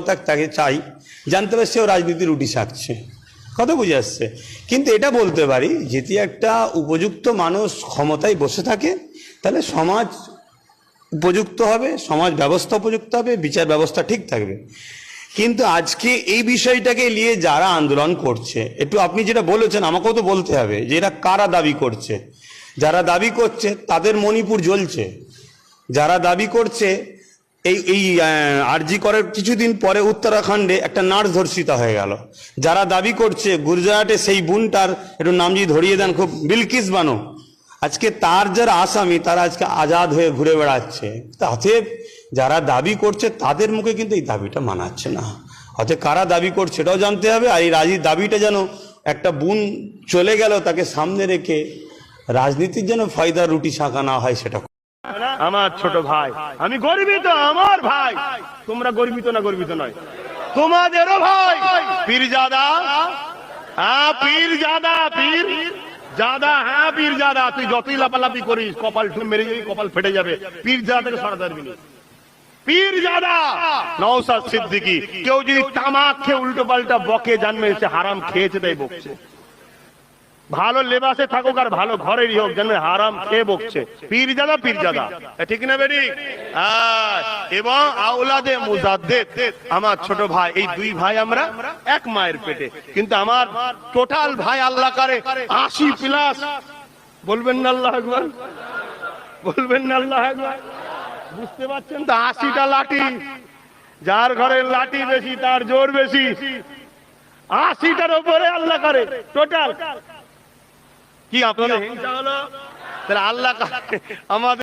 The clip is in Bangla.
তাক- চাই। জানতে পারছে ও রাজনীতি রুটি শাকছে। কথা বুঝে আসছে। কিন্তু এটা বলতে পারি, যদি একটা উপযুক্ত মানুষ ক্ষমতায় বসে থাকে, তাহলে সমাজ উপযুক্ত হবে, সমাজ ব্যবস্থা উপযুক্ত হবে, বিচার ব্যবস্থা ঠিক থাকবে। কিন্তু আজকে এই বিষয়টাকে নিয়ে যারা আন্দোলন করছে, একটু আপনি যেটা বলেছেন, আমাকেও তো বলতে হবে যে এরা কারা দাবি করছে? যারা দাবি করছে, তাদের মণিপুর জ্বলছে। যারা দাবি করছে এই এই আরজি করার কিছুদিন পরে উত্তরাখণ্ডে একটা নার্স ধর্ষিতা হয়ে গেল। যারা দাবি করছে, গুজরাটে সেই বোনটার একটু নাম যদি ধরিয়ে দেন, খুব বিলকিস বানো। আজকে তার যারা আসামি, তারা আজকে আজাদ হয়ে ঘুরে বেড়াচ্ছে। তাতে যারা দাবি করছে, তাদের মুখে কিন্তু এই দাবিটা মানাচ্ছে না। অতএব কারা দাবি করছে, এটাও জানতে হবে। আর এই রাজি দাবিটা যেন একটা বুন চলে গেল, তাকে সামনে রেখে রাজনীতির যেন ফয়দা রুটি শাঁকা না হয়, সেটা আমার ছোট ভাই। আমি গর্বিত, আমার ভাই। তোমরা গর্বিত না গর্বিত নয়। তোমাদেরও ভাই। পীর জাদা হ্যাঁ পীর জাদা পীর। জাদা হ্যাঁ পীর জাদা তুই যতই লাপালাপি করিস, কপাল মেরে যাবি, কপাল ফেটে যাবে। পীর জাদা থেকে সরাতে পারবি না। পীর জাদা নওসাদ সিদ্দিকি, কেউ যদি তামাক খেয়ে উল্টো পাল্টা বকে জানবে সে হারাম খেয়েছে, তাই বকছে। ভালো লেবাসে থাকুক আর ভালো ঘরেরই হোক, যেন হারাম খেয়ে বকছে। পীর জাদা পীর জাদা। ঠিক না বেরি এবং আউলাদে মুজাদ্দেদ। আমার ছোট ভাই, এই দুই ভাই আমরা এক মায়ের পেটে। কিন্তু আমার টোটাল ভাই আল্লাহ করে আশি প্লাস। বলবেন না আল্লাহ একবার? বলবেন না আল্লাহ একবার? বুঝতে পারছেন তো? আশিটা লাঠি। যার ঘরের লাঠি বেশি, তার জোর বেশি। আশিটার উপরে আল্লাহ করে, টোটাল। কি আপনাদের হিংসা হলো তাহলে আল্লাহ আমাদের